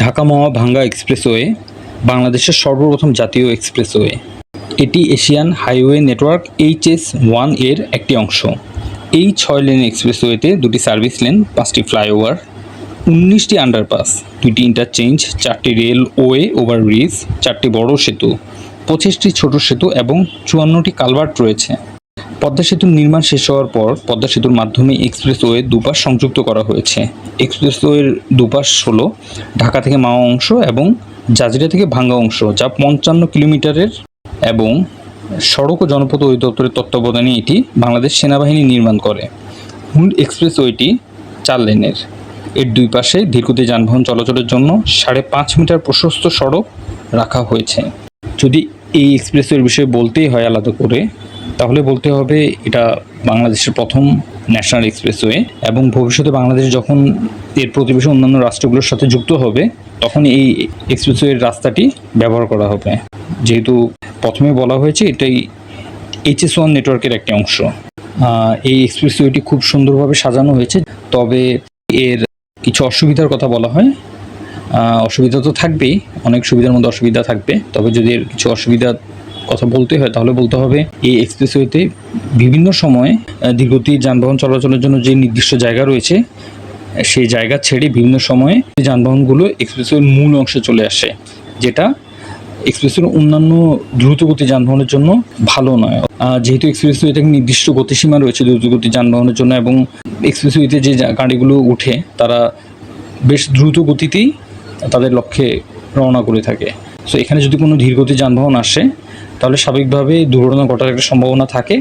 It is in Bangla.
ঢাকা মাওয়া ভাঙ্গা এক্সপ্রেসওয়ে, বাংলাদেশের সর্বপ্রথম জাতীয় এক্সপ্রেসওয়ে। এটি এশিয়ান হাইওয়ে নেটওয়ার্ক এইচএস ওয়ানের একটি অংশ। এই ছয় লেন এক্সপ্রেসওয়েতে দুটি সার্ভিস লেন, পাঁচটি ফ্লাইওভার, উনিশটি আন্ডারপাস, দুইটি ইন্টারচেঞ্জ, চারটি রেল রেলওয়ে ওভারব্রিজ, চারটি বড় সেতু, পঁচিশটি ছোট সেতু এবং চুয়ান্নটি কালভার্ট রয়েছে। পদ্মা সেতুর নির্মাণ শেষ হওয়ার পর পদ্মা সেতুর মাধ্যমে এক্সপ্রেসওয়ে দুপাশ সংযুক্ত করা হয়েছে। এক্সপ্রেসওয়ের দুপাশ হলো ঢাকা থেকে মাওয়া অংশ এবং জাজিরা থেকে ভাঙ্গা অংশ, যা পঞ্চান্ন কিলোমিটারের এবং সড়ক ও জনপথ অধিদপ্তরের তত্ত্বাবধানে এটি বাংলাদেশ সেনাবাহিনী নির্মাণ করে। মূল এক্সপ্রেসওয়েটি চার লেনের। এর দুই পাশে ধীরগতি যানবাহন চলাচলের জন্য সাড়ে পাঁচ মিটার প্রশস্ত সড়ক রাখা হয়েছে। যদি এই এক্সপ্রেসওয়ের বিষয়ে বলতেই হয় আলাদা করে তাহলে বলতে হবে এটা বাংলাদেশের প্রথম ন্যাশনাল এক্সপ্রেসওয়ে এবং ভবিষ্যতে বাংলাদেশ যখন এর প্রতিবেশী অন্যান্য রাষ্ট্রগুলোর সাথে যুক্ত হবে, তখন এই এক্সপ্রেসওয়ের রাস্তাটি ব্যবহার করা হবে। যেহেতু প্রথমে বলা হয়েছে এটাই এইচএস ওয়ান নেটওয়ার্কের একটি অংশ। এই এক্সপ্রেসওয়েটি খুব সুন্দরভাবে সাজানো হয়েছে। তবে এর কিছু অসুবিধার কথা বলা হয়। অসুবিধা তো থাকবেই, অনেক সুবিধার মধ্যে অসুবিধা থাকবে। তবে যদি এর কিছু অসুবিধার কথা বলতে হয়, তাহলে বলতে হবে এই এক্সপ্রেসওয়েতে বিভিন্ন সময়ে দীর্ঘতি যানবাহন চলাচলের জন্য যে নির্দিষ্ট জায়গা রয়েছে সেই জায়গা ছেড়ে বিভিন্ন সময়ে যানবাহনগুলো এক্সপ্রেসওয়ের মূল অংশে চলে আসে, যেটা এক্সপ্রেসওয়ের অন্যান্য দ্রুতগতি যানবাহনের জন্য ভালো নয়। যেহেতু এক্সপ্রেসওয়েতে নির্দিষ্ট গতিসীমা রয়েছে দ্রুতগতি যানবাহনের জন্য এবং এক্সপ্রেসওয়েতে যা- গাড়িগুলো উঠে তারা বেশ দ্রুত গতিতেই তাদের লক্ষ্যে রওনা করে থাকে। সো এখানে যদি কোনো ধীরগতি যানবাহন আসে তাহলে স্বাভাবিকভাবে দুর্ঘটনা ঘটার একটা সম্ভাবনা থাকে।